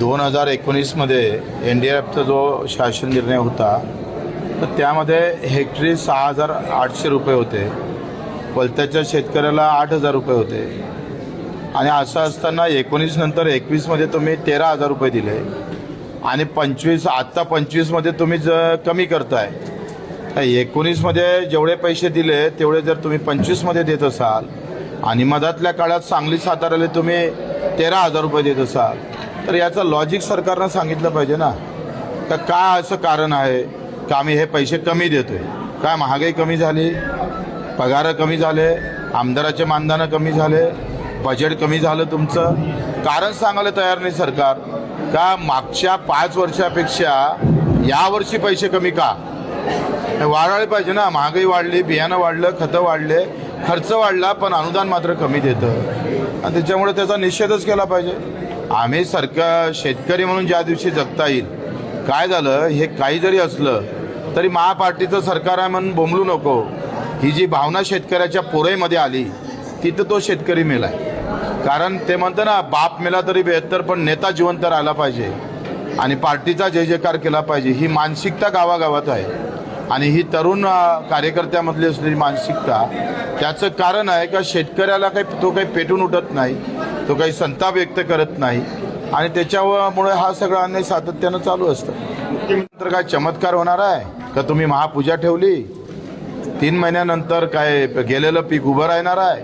दोन हजार एकोणीसमध्ये एन डी एफचा जो शासन निर्णय होता तर त्यामध्ये हेक्टरी सहा हजार आठशे रुपये होते. पलत्याच्या शेतकऱ्याला आठ हजार रुपये होते. आणि असं असताना एकोणीस नंतर एकवीसमध्ये तुम्ही तेरा हजार रुपये दिले. आणि पंचवीस आत्ता पंचवीसमध्ये तुम्ही ज कमी करताय. तर एकोणीसमध्ये जेवढे पैसे दिले तेवढे जर तुम्ही पंचवीसमध्ये देत असाल आणि मधातल्या काळात सांगली साताऱ्याला तुम्ही तेरा हजार रुपये देत असाल तर याचं लॉजिक सरकारनं सांगितलं पाहिजे ना. तर काय असं कारण आहे का आम्ही हे पैसे कमी देतो आहे काय महागाई कमी झाली? पगार कमी झाले? आमदाराचे मानधनं कमी झाले? बजेट कमी झालं तुमचं? कारण सांगायला तयार नाही सरकार. का मागच्या पाच वर्षापेक्षा यावर्षी पैसे कमी का? हे वाढायला पाहिजे ना. महागाई वाढली बियाणं वाढलं खतं वाढले खर्च वाढला पण अनुदान मात्र कमी देतं. आणि त्याच्यामुळे त्याचा निषेधच केला पाहिजे. आम्ही सरकार शेतकरी म्हणून ज्या दिवशी जगता येईल काय झालं हे काही जरी असलं तरी महापार्टीचं सरकार आहे म्हणून बोंबलू नको. ही जी भावना शेतकऱ्याच्या पोरेमध्ये आली तिथं तो शेतकरी मेलाय कारण ते म्हणतं ना बाप मेला तरी बेहत्तर पण नेता जिवंत राहिला पाहिजे. आणि पार्टीचा जय जयकार केला पाहिजे. ही मानसिकता गावागावात आहे. आणि ही तरुण कार्यकर्त्यामधली असलेली मानसिकता त्याचं कारण आहे का शेतकऱ्याला काही तो काही पेटून उठत नाही तो काही संताप व्यक्त करत नाही आणि त्याच्यामुळे हा सगळा अन्याय सातत्यानं चालू असतं. तर काय चमत्कार होणार आहे? का तुम्ही महापूजा ठेवली? तीन महिन्यानंतर काय गेलेलं पीक उभं राहणार आहे?